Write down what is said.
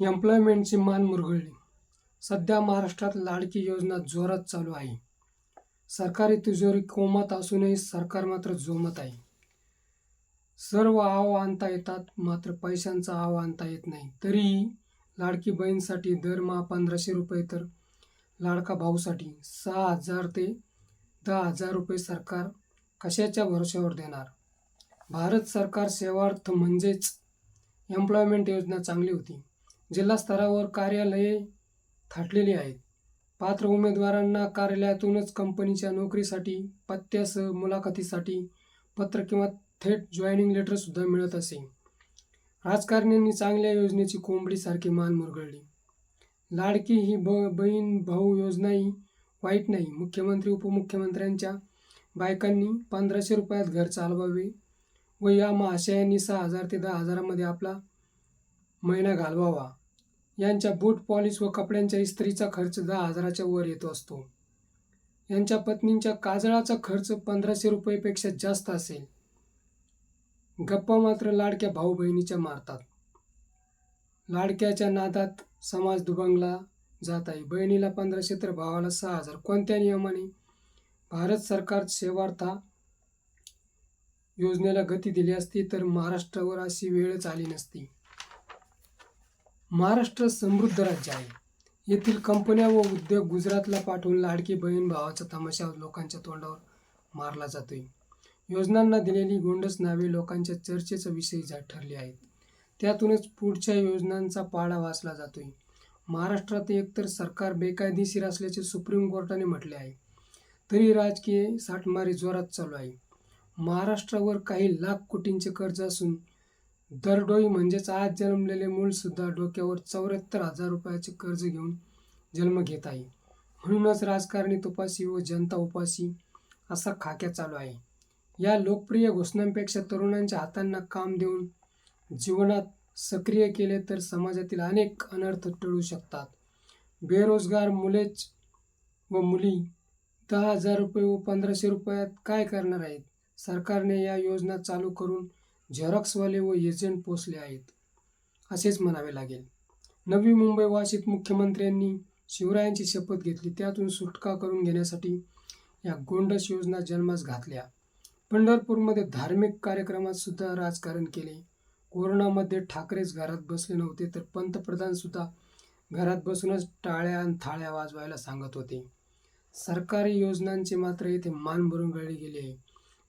एम्प्लॉयमेंटची मान मुरगळली. सध्या महाराष्ट्रात लाडकी योजना जोरात चालू आहे. सरकारी तिजोरी कोमात असूनही सरकार मात्र जोमत आहे. सर्व आव आणता येतात मात्र पैशांचा आव आणता येत नाही. तरीही लाडकी बहीणसाठी दरमहा पंधराशे रुपये तर लाडका भाऊसाठी सहा हजार ते दहा हजार रुपये सरकार कशाच्या भरोश्यावर देणार? भारत सरकार सेवार्थ म्हणजेच एम्प्लॉयमेंट योजना चांगली होती. जिल्हास्तरावर कार्यालये थाटलेली आहेत. पात्र उमेदवारांना कार्यालयातूनच कंपनीच्या नोकरीसाठी पत्त्यासह मुलाखतीसाठी पत्र किंवा थेट जॉईनिंग लेटरसुद्धा मिळत असे. राजकारण्यांनी चांगल्या योजनेची कोंबडीसारखी मान मुरगळली. लाडकी ही ब बहीण भाऊ योजनाही वाईट नाही. मुख्यमंत्री उपमुख्यमंत्र्यांच्या बायकांनी पंधराशे रुपयात घर चालवावे व या महाशयांनी सहा हजार ते दहा हजारामध्ये आपला महिना घालवावा. यांच्या बूट पॉलिश व कपड्यांच्या इस्त्रीचा खर्च दहा हजाराच्या वर येतो असतो. यांच्या पत्नींच्या काजळाचा खर्च पंधराशे रुपयेपेक्षा जास्त असेल. गप्पा मात्र लाडक्या भाऊ बहिणीच्या मारतात. लाडक्याच्या नादात समाज दुभंगला जात आहे बहिणीला पंधराशे तर भावाला सहा हजार. कोणत्या नियमाने? भारत सरकार सेवार्था योजनेला गती दिली असती तर महाराष्ट्रावर अशी वेळच आली नसती. महाराष्ट्र समृद्ध राज्य आहे. येथील कंपन्या व उद्योग गुजरातला पाठवून लाडकी बहीण भावाचा तमाशा लोकांच्या तोंडावर मारला जातोय. योजनांना दिलेली गोंडस नावे लोकांच्या चर्चेचा विषय जा ठरले आहेत. त्यातूनच पुढच्या योजनांचा पाडा वाचला जातोय. महाराष्ट्रात एकतर सरकार बेकायदेशीर असल्याचे सुप्रीम कोर्टाने म्हटले आहे तरी राजकीय साठमारी जोरात चालू आहे. महाराष्ट्रावर काही लाख कोटींचे कर्ज असून दरडोई म्हणजेच आज जन्मलेले मूलसुद्धा डोक्यावर चौऱ्याहत्तर हजार रुपयाचे कर्ज घेऊन जन्म घेत आहे. म्हणूनच राजकारणी तुपासी व जनता उपासी असा खाक्या चालू आहे. या लोकप्रिय घोषणांपेक्षा तरुणांच्या हातांना काम देऊन जीवनात सक्रिय केले तर समाजातील अनेक अनर्थ टळू शकतात. बेरोजगार मुलेच व मुली दहा हजार रुपये व पंधराशे रुपयात काय करणार आहेत? सरकारने या योजना चालू करून झेरॉक्सवाले व एजंट पोचले आहेत असेच म्हणावे लागेल. नवी मुंबई वाशीत मुख्यमंत्र्यांनी शिवरायांची शपथ घेतली. त्यातून सुटका करून घेण्यासाठी या गोंडस योजना जन्मास घातल्या. पंढरपूरमध्ये धार्मिक कार्यक्रमात सुद्धा राजकारण केले. कोरोनामध्ये ठाकरेच घरात बसले नव्हते तर पंतप्रधान सुद्धा घरात बसूनच टाळ्या आणि थाळ्या वाजवायला सांगत होते. सरकारी योजनांचे मात्र येथे मान भरून गळले गेले. आहे